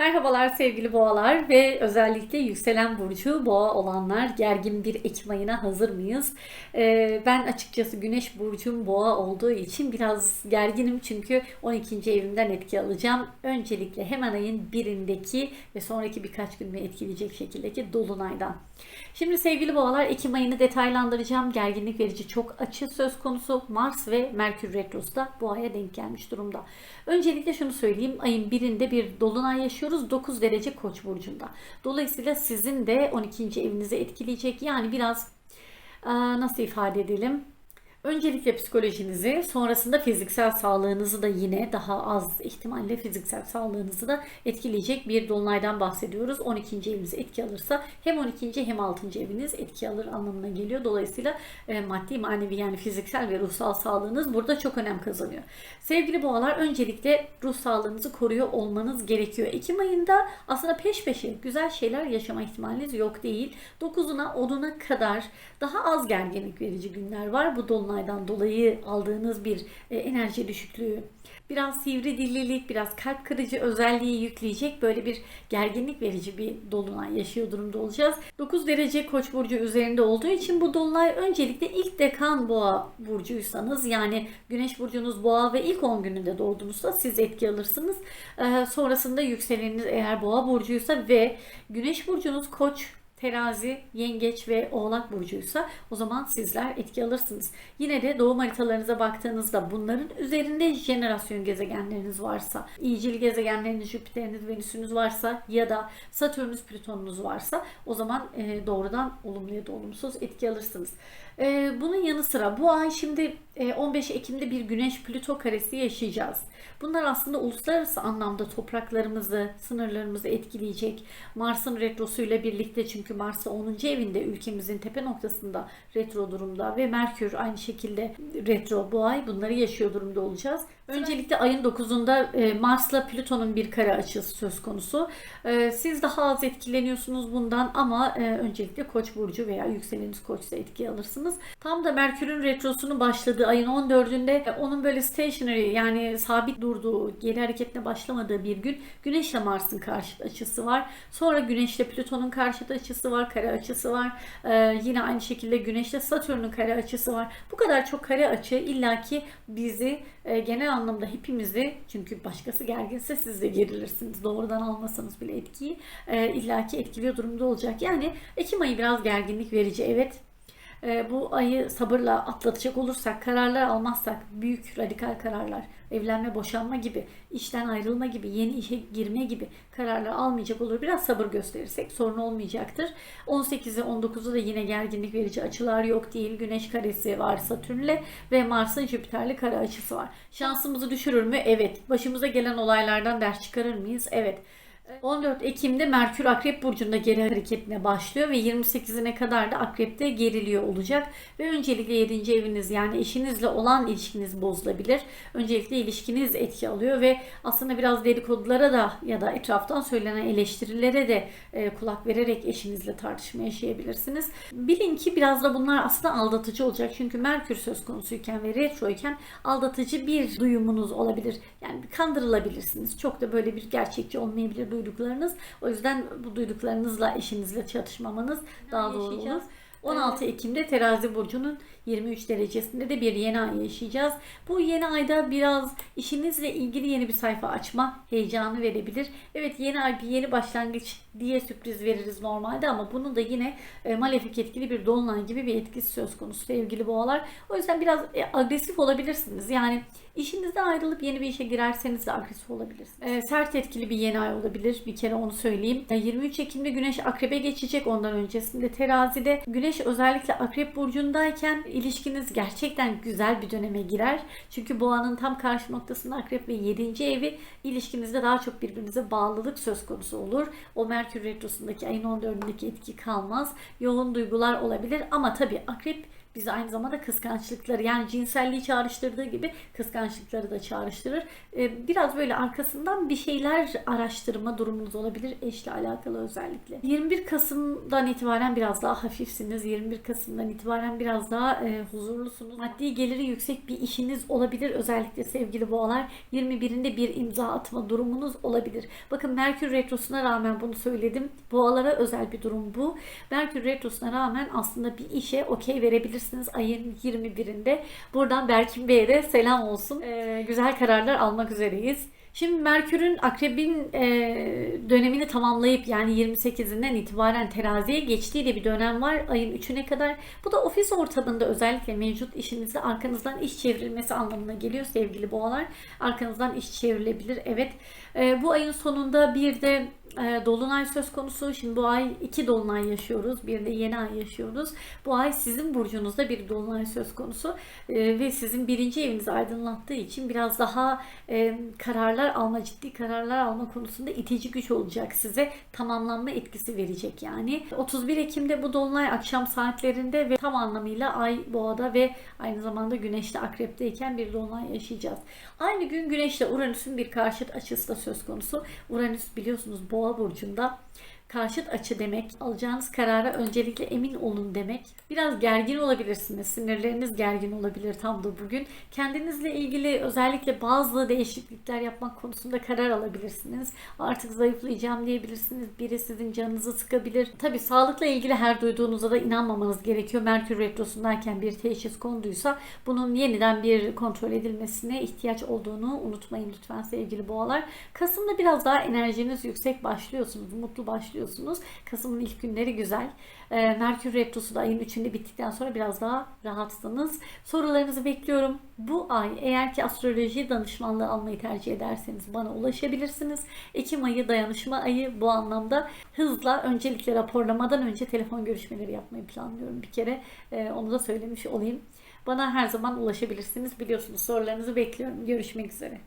Merhabalar sevgili boğalar ve özellikle yükselen burcu boğa olanlar gergin bir Ekim ayına hazır mıyız? Ee, ben açıkçası güneş burcum boğa olduğu için biraz gerginim çünkü 12. evimden etki alacağım. Öncelikle hemen ayın birindeki ve sonraki birkaç günümü etkileyecek şekildeki dolunaydan. Şimdi sevgili boğalar Ekim ayını detaylandıracağım. Gerginlik verici çok açı söz konusu. Mars ve Merkür Retrosu da bu aya denk gelmiş durumda. Öncelikle şunu söyleyeyim. Ayın birinde bir dolunay yaşıyoruz. 9 derece Koç burcunda. Dolayısıyla sizin de 12. evinizi etkileyecek. Yani biraz nasıl ifade edelim? Öncelikle psikolojinizi, sonrasında fiziksel sağlığınızı da yine daha az ihtimalle fiziksel sağlığınızı da etkileyecek bir dolunaydan bahsediyoruz. 12. eviniz etki alırsa hem 12. hem 6. eviniz etki alır anlamına geliyor. Dolayısıyla e, maddi, manevi yani fiziksel ve ruhsal sağlığınız burada çok önem kazanıyor. Sevgili boğalar öncelikle ruh sağlığınızı koruyor olmanız gerekiyor. Ekim ayında aslında peş peşe güzel şeyler yaşama ihtimaliniz yok değil. 9'una 10'una kadar daha az gerginlik verici günler var. Bu dolunaydan dolayı aldığınız bir e, enerji düşüklüğü, biraz sivri dillilik, biraz kalp kırıcı özelliği yükleyecek böyle bir gerginlik verici bir dolunay yaşıyor durumda olacağız. 9 derece Koç burcu üzerinde olduğu için bu dolunay öncelikle ilk dekan boğa burcuysanız yani Güneş burcunuz boğa ve ilk 10 gününde doğdunuzsa siz etki alırsınız. Ee, sonrasında yükseleniniz eğer boğa burcuysa ve Güneş burcunuz Koç terazi, yengeç ve oğlak burcuysa o zaman sizler etki alırsınız. Yine de doğum haritalarınıza baktığınızda bunların üzerinde jenerasyon gezegenleriniz varsa, iyicil gezegenleriniz, Jüpiter'iniz, Venüs'ünüz varsa ya da Satürn'ünüz, Plüton'unuz varsa o zaman e, doğrudan olumlu ya da olumsuz etki alırsınız. E, bunun yanı sıra bu ay şimdi e, 15 Ekim'de bir Güneş Plüto karesi yaşayacağız. Bunlar aslında uluslararası anlamda topraklarımızı, sınırlarımızı etkileyecek. Mars'ın retrosuyla birlikte çünkü Mars 10. evinde ülkemizin tepe noktasında retro durumda ve Merkür aynı şekilde retro bu ay bunları yaşıyor durumda olacağız. Öncelikle ayın 9'unda e, Mars'la Plüton'un bir kare açısı söz konusu. E, Siz daha az etkileniyorsunuz bundan ama e, öncelikle Koç burcu veya yükseleniniz Koç'sa etki alırsınız. Tam da Merkür'ün retrosunun başladığı ayın 14'ünde e, onun böyle stationary yani sabit durduğu, geri hareketine başlamadığı bir gün Güneşle Mars'ın karşıt açısı var. Sonra Güneşle Plüton'un karşıt açısı var, kare açısı var. Yine aynı şekilde Güneşle Satürn'ün kare açısı var. Bu kadar çok kare açı illaki bizi e, genel anlamda hepimizi çünkü başkası gerginse siz de gerilirsiniz. Doğrudan almasanız bile etkiyi e, illaki etkiliyor durumda olacak. Yani Ekim ayı biraz gerginlik verici evet. E, bu ayı sabırla atlatacak olursak, kararlar almazsak, büyük radikal kararlar, evlenme, boşanma gibi, işten ayrılma gibi, yeni işe girme gibi kararlar almayacak olur. Biraz sabır gösterirsek sorun olmayacaktır. 18'i 19'u da yine gerginlik verici açılar yok değil. Güneş karesi var Satürn'le ve Mars'ın Jüpiter'li kare açısı var. Şansımızı düşürür mü? Evet. Başımıza gelen olaylardan ders çıkarır mıyız? Evet. 14 Ekim'de Merkür Akrep Burcu'nda geri hareketine başlıyor ve 28'ine kadar da Akrep'te geriliyor olacak. Ve öncelikle 7. eviniz yani eşinizle olan ilişkiniz bozulabilir. Öncelikle ilişkiniz etki alıyor ve aslında biraz dedikodulara da ya da etraftan söylenen eleştirilere de e, kulak vererek eşinizle tartışma yaşayabilirsiniz. Bilin ki biraz da bunlar aslında aldatıcı olacak. Çünkü Merkür söz konusuyken ve retroyken aldatıcı bir duyumunuz olabilir. Yani kandırılabilirsiniz. Çok da böyle bir gerçekçi olmayabilir duyduklarınız. O yüzden bu duyduklarınızla eşinizle çatışmamanız daha doğru olur. 16 Ekim'de Terazi burcunun 23 derecesinde de bir yeni ay yaşayacağız. Bu yeni ayda biraz işinizle ilgili yeni bir sayfa açma heyecanı verebilir. Evet yeni ay bir yeni başlangıç diye sürpriz veririz normalde ama bunun da yine e, malefik etkili bir dolunay gibi bir etkisi söz konusu sevgili boğalar. O yüzden biraz e, agresif olabilirsiniz. Yani işinizden ayrılıp yeni bir işe girerseniz de agresif olabilirsiniz. E, sert etkili bir yeni ay olabilir. Bir kere onu söyleyeyim. E, 23 Ekim'de Güneş Akrep'e geçecek. Ondan öncesinde Terazi'de Güneş özellikle Akrep burcundayken ilişkiniz gerçekten güzel bir döneme girer. Çünkü boğanın tam karşı noktasında Akrep ve 7. evi ilişkinizde daha çok birbirinize bağlılık söz konusu olur. O Merkür Retrosu'ndaki ayın 14'ündeki etki kalmaz. Yoğun duygular olabilir ama tabii Akrep bizi aynı zamanda kıskançlıkları yani cinselliği çağrıştırdığı gibi kıskançlıkları da çağrıştırır. Ee, biraz böyle arkasından bir şeyler araştırma durumunuz olabilir eşle alakalı özellikle. 21 Kasım'dan itibaren biraz daha hafifsiniz. 21 Kasım'dan itibaren biraz daha e, huzurlusunuz. Maddi geliri yüksek bir işiniz olabilir özellikle sevgili boğalar. 21'inde bir imza atma durumunuz olabilir. Bakın Merkür Retrosu'na rağmen bunu söyledim. Boğalara özel bir durum bu. Merkür Retrosu'na rağmen aslında bir işe okey verebilirsiniz ayın 21'inde. Buradan Berkin Bey'e de selam olsun. Ee, güzel kararlar almak üzereyiz. Şimdi Merkür'ün akrebin e, dönemini tamamlayıp yani 28'inden itibaren teraziye geçtiği de bir dönem var ayın 3'üne kadar. Bu da ofis ortamında özellikle mevcut işinizi arkanızdan iş çevrilmesi anlamına geliyor sevgili boğalar. Arkanızdan iş çevrilebilir evet. E, bu ayın sonunda bir de e, dolunay söz konusu. Şimdi bu ay iki dolunay yaşıyoruz. Bir de yeni ay yaşıyoruz. Bu ay sizin burcunuzda bir dolunay söz konusu. E, ve sizin birinci evinizi aydınlattığı için biraz daha e, kararlar alma, ciddi kararlar alma konusunda itici güç olacak size. Tamamlanma etkisi verecek yani. 31 Ekim'de bu dolunay akşam saatlerinde ve tam anlamıyla ay boğada ve aynı zamanda güneşte akrepteyken bir dolunay yaşayacağız. Aynı gün güneşle Uranüs'ün bir karşıt açısı da söz konusu. Uranüs biliyorsunuz boğa burcunda karşıt açı demek. Alacağınız karara öncelikle emin olun demek. Biraz gergin olabilirsiniz. Sinirleriniz gergin olabilir tam da bugün. Kendinizle ilgili özellikle bazı değişiklikler yapmak konusunda karar alabilirsiniz. Artık zayıflayacağım diyebilirsiniz. Biri sizin canınızı sıkabilir. Tabi sağlıkla ilgili her duyduğunuza da inanmamanız gerekiyor. Merkür Retrosu'ndayken bir teşhis konduysa bunun yeniden bir kontrol edilmesine ihtiyaç olduğunu unutmayın lütfen sevgili boğalar. Kasım'da biraz daha enerjiniz yüksek başlıyorsunuz. Mutlu başlıyorsunuz. Kasım'ın ilk günleri güzel. Ee, Merkür Retrosu da ayın 3'ünde bittikten sonra biraz daha rahatsınız. Sorularınızı bekliyorum. Bu ay eğer ki astroloji danışmanlığı almayı tercih ederseniz bana ulaşabilirsiniz. Ekim ayı dayanışma ayı bu anlamda hızla öncelikle raporlamadan önce telefon görüşmeleri yapmayı planlıyorum bir kere. Ee, onu da söylemiş olayım. Bana her zaman ulaşabilirsiniz. Biliyorsunuz sorularınızı bekliyorum. Görüşmek üzere.